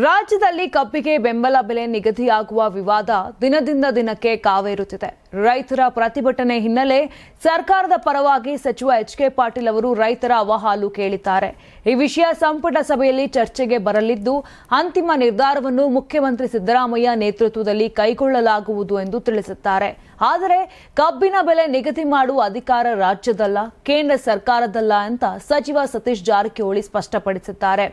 ರಾಜ್ಯದಲ್ಲಿ ಕಬ್ಬಿಗೆ ಬೆಂಬಲ ಬೆಲೆ ನಿಗದಿಯಾಗುವ ವಿವಾದ ದಿನದಿಂದ ದಿನಕ್ಕೆ ಕಾವೇರುತ್ತಿದೆ. ರೈತರ ಪ್ರತಿಭಟನೆ ಹಿನ್ನೆಲೆ ಸರ್ಕಾರದ ಪರವಾಗಿ ಸಚಿವ ಎಚ್ ಕೆ ಪಾಟೀಲ್ ಅವರು ರೈತರ ಅವಹಾಲು ಕೇಳಿದ್ದಾರೆ. ಈ ವಿಷಯ ಸಂಪುಟ ಸಭೆಯಲ್ಲಿ ಚರ್ಚೆಗೆ ಬರಲಿದ್ದು, ಅಂತಿಮ ನಿರ್ಧಾರವನ್ನು ಮುಖ್ಯಮಂತ್ರಿ ಸಿದ್ದರಾಮಯ್ಯ ನೇತೃತ್ವದಲ್ಲಿ ಕೈಗೊಳ್ಳಲಾಗುವುದು ಎಂದು ತಿಳಿಸಿದ್ದಾರೆ ಆದರೆ ಕಬ್ಬಿನ ಬೆಲೆ ನಿಗದಿ ಮಾಡುವ ಅಧಿಕಾರ ರಾಜ್ಯದಲ್ಲ, ಕೇಂದ್ರ ಸರ್ಕಾರದಲ್ಲ ಅಂತ ಸಚಿವ ಸತೀಶ್ ಜಾರಕಿಹೊಳಿ ಸ್ಪಷ್ಟಪಡಿಸಿದ್ದಾರೆ.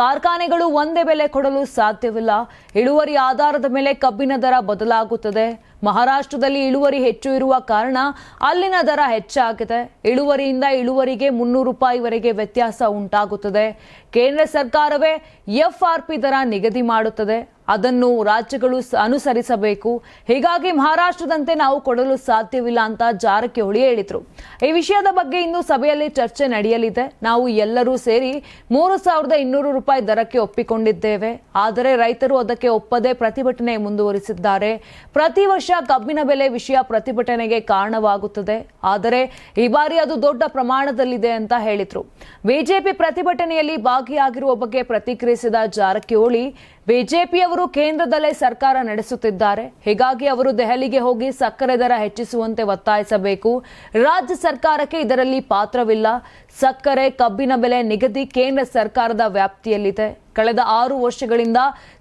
ಕಾರ್ಖಾನೆಗಳು ಒಂದೇ ಬೆಲೆ ಕೊಡಲು ಸಾಧ್ಯವಿಲ್ಲ. ಇಳುವರಿ ಆಧಾರದ ಮೇಲೆ ಕಬ್ಬಿನ ದರ ಬದಲಾಗುತ್ತದೆ. ಮಹಾರಾಷ್ಟ್ರದಲ್ಲಿ ಇಳುವರಿ ಹೆಚ್ಚು ಇರುವ ಕಾರಣ ಅಲ್ಲಿನ ದರ ಹೆಚ್ಚಾಗಿದೆ. ಇಳುವರಿಯಿಂದ ಇಳುವರಿಗೆ ಮುನ್ನೂರು ರೂಪಾಯಿವರೆಗೆ ವ್ಯತ್ಯಾಸ ಉಂಟಾಗುತ್ತದೆ. ಕೇಂದ್ರ ಸರ್ಕಾರವೇ ಎಫ್ಆರ್ಪಿ ದರ ನಿಗದಿ ಮಾಡುತ್ತದೆ. ಅದನ್ನು ರಾಜ್ಯಗಳು ಅನುಸರಿಸಬೇಕು. ಹೀಗಾಗಿ ಮಹಾರಾಷ್ಟ್ರದಂತೆ ನಾವು ಕೊಡಲು ಸಾಧ್ಯವಿಲ್ಲ ಅಂತ ಜಾರಕಿಹೊಳಿ ಹೇಳಿದರು. ಈ ವಿಷಯದ ಬಗ್ಗೆ ಇನ್ನು ಸಭೆಯಲ್ಲಿ ಚರ್ಚೆ ನಡೆಯಲಿದೆ. ನಾವು ಎಲ್ಲರೂ ಸೇರಿ ಮೂರು ಸಾವಿರದ ಇನ್ನೂರು ರೂಪಾಯಿ ದರಕ್ಕೆ ಒಪ್ಪಿಕೊಂಡಿದ್ದೇವೆ. ಆದರೆ ರೈತರು ಅದಕ್ಕೆ ಒಪ್ಪದೆ ಪ್ರತಿಭಟನೆ ಮುಂದುವರಿಸಿದ್ದಾರೆ. ಪ್ರತಿ ಕಬ್ಬಿನ ಬೆಲೆ ವಿಷಯ ಪ್ರತಿಭಟನೆಗೆ ಕಾರಣವಾಗುತ್ತದೆ. ಆದರೆ ಈ ಬಾರಿ ಅದು ದೊಡ್ಡ ಪ್ರಮಾಣದಲ್ಲಿದೆ ಅಂತ ಹೇಳಿದ್ರು. ಬಿಜೆಪಿ ಪ್ರತಿಭಟನೆಯಲ್ಲಿ ಭಾಗಿಯಾಗಿರುವ ಬಗ್ಗೆ ಪ್ರತಿಕ್ರಿಯಿಸಿದ ಜಾರಕಿಹೊಳಿ, ಬಿಜೆಪಿಯವರು ಕೇಂದ್ರದಲ್ಲೇ ಸರ್ಕಾರ ನಡೆಸುತ್ತಿದ್ದಾರೆ. ಹೀಗಾಗಿ ಅವರು ದೆಹಲಿಗೆ ಹೋಗಿ ಸಕ್ಕರೆ ದರ ಹೆಚ್ಚಿಸುವಂತೆ ಒತ್ತಾಯಿಸಬೇಕು. ರಾಜ್ಯ ಸರ್ಕಾರಕ್ಕೆ ಇದರಲ್ಲಿ ಪಾತ್ರವಿಲ್ಲ. ಸಕ್ಕರೆ, ಕಬ್ಬಿನ ಬೆಲೆ ನಿಗದಿ ಕೇಂದ್ರ ಸರ್ಕಾರದ ವ್ಯಾಪ್ತಿಯಲ್ಲಿದೆ. ಕಳೆದ ಆರು ವರ್ಷಗಳಿಂದ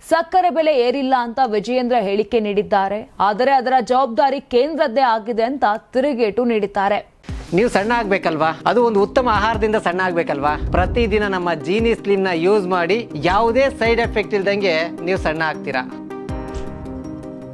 ಸಕ್ಕರೆ ಬೆಲೆ ಏರಿಲ್ಲ ಅಂತ ವಿಜಯೇಂದ್ರ ಹೇಳಿಕೆ ನೀಡಿದ್ದಾರೆ. ಆದರೆ ಅದರ ಜವಾಬ್ದಾರಿ ಕೇಂದ್ರದ್ದೇ ಆಗಿದೆ ಅಂತ ತಿರುಗೇಟು ನೀಡಿದ್ದಾರೆ. ನೀವು ಸಣ್ಣ ಆಗ್ಬೇಕಲ್ವಾ? ಅದು ಒಂದು ಉತ್ತಮ ಆಹಾರದಿಂದ ಸಣ್ಣ ಆಗ್ಬೇಕಲ್ವಾ? ಪ್ರತಿದಿನ ನಮ್ಮ ಜೀನಿ ಸ್ಲಿಮ್ನ ಯೂಸ್ ಮಾಡಿ ಯಾವುದೇ ಸೈಡ್ ಎಫೆಕ್ಟ್ ಇಲ್ದಂಗೆ ನೀವು ಸಣ್ಣ ಆಗ್ತೀರಾ?